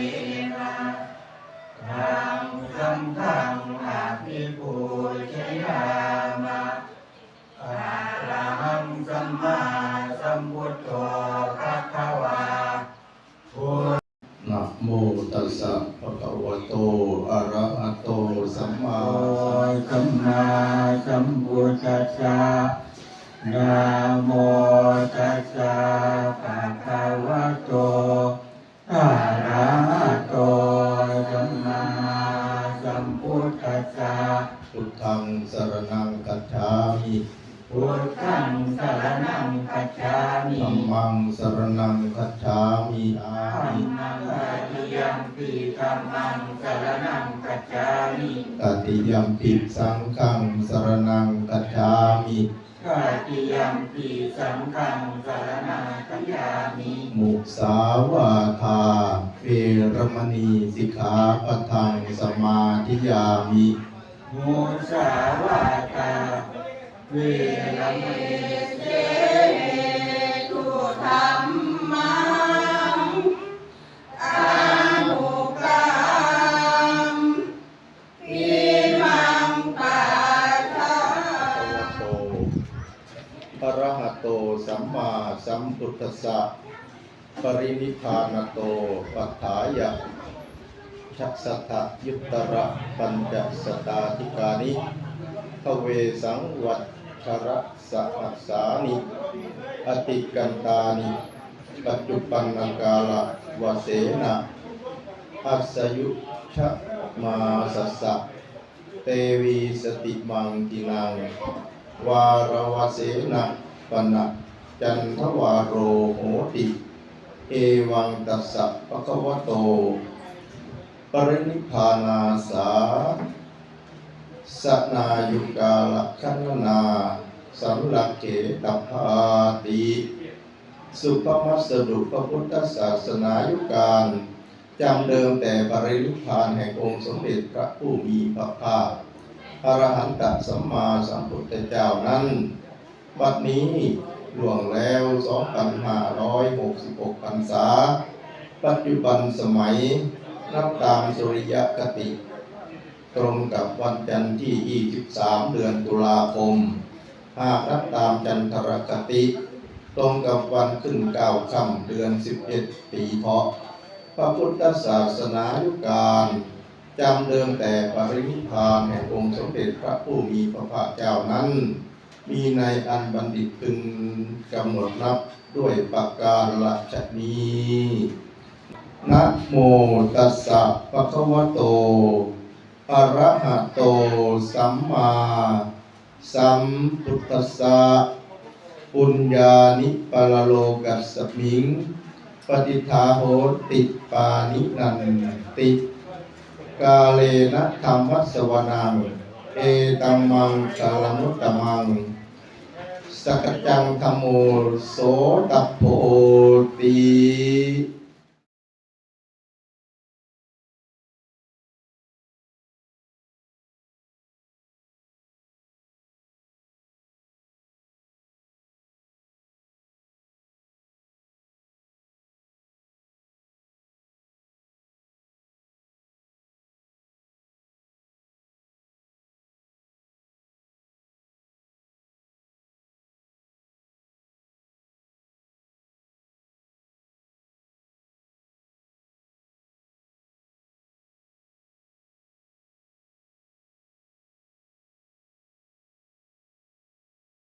เยนะทางสังฆังอาภิปูชยามะอะระหังสัมมาสัมพุทโธภะคะวาพุทนะโมตัสสะภะคะวะโตอะระหะโตสัมมาสัมมาสัมพุทธัสสะนะโมตัสสะภะคะวะโต พุทธังสรณังคัจฉามิธัมมังสรณังกัจฉามิอาธัมมิมังอริยัมปิธัมมังสรณังคัจฉามิตติยัมปิสังฆังสรณังกัจฉามิกาติยัมปิสังฆังสรณังคัจฉามิมุสาวาทาเวรมณีสิกขาปะทังสมาธิยามิมุสาวาตาเเวรเมณีตุธรรมังอนุกรรมปิมังปัจจาภะคะวะโตอะระหะโตสัมมาสัมพุทธัสสะปรินิพพานโตปัฏฐายะชักสัทะยุตระปัญจสตาธิกานิ เวสังวัชชระสหัสสานิ อติกันตานิ ปัจจุปันนกาลวเสนะอัสยุชะมาสสะ เตวีสติมังกินัง วารวเสนะปนะจันทวารโรโหติ เอวังตัสสะปะคะวะโต ปรินิพพานาสา สนายุกาลคันนาสัมลักเขตพาติสุภมัสสดุพระพุทธศาสนายุการจำเดิมแต่ปรินิพพานแห่งองค์สมเด็จพระผู้มีพระภาคอรหันตสัมมาสัมพุทธเจ้านั้น บัดนี้ล่วงแล้ว 2,566พรรษา ปัจจุบันสมัย นับตามสุริยคติ ตรงกับวันจันทร์ที่ 23 เดือนตุลาคม หากนับตามจันทรคติ ตรงกับวันขึ้นเก้าค่ำเดือน 11 ปีเพาะ พระพุทธศาสนายุการจำเดิมแต่ปรินิพานแห่งองค์สมเด็จพระผู้มีพระภาคเจ้านั้น มีในอันบัณฑิตพึงกำหนดนับด้วยปากการละชนีนะโมตัสสะภะคะวะโต อระหะโตสัมมาสัมพุทธัสสะปุญญานิปะละโลกัสสมิง ปฏิทาโหติปานินันติ กาเลนะธรรมสวนัง เอตัมมังกาลมุตตมัง สกจจังธรรมโมโสตปโพติ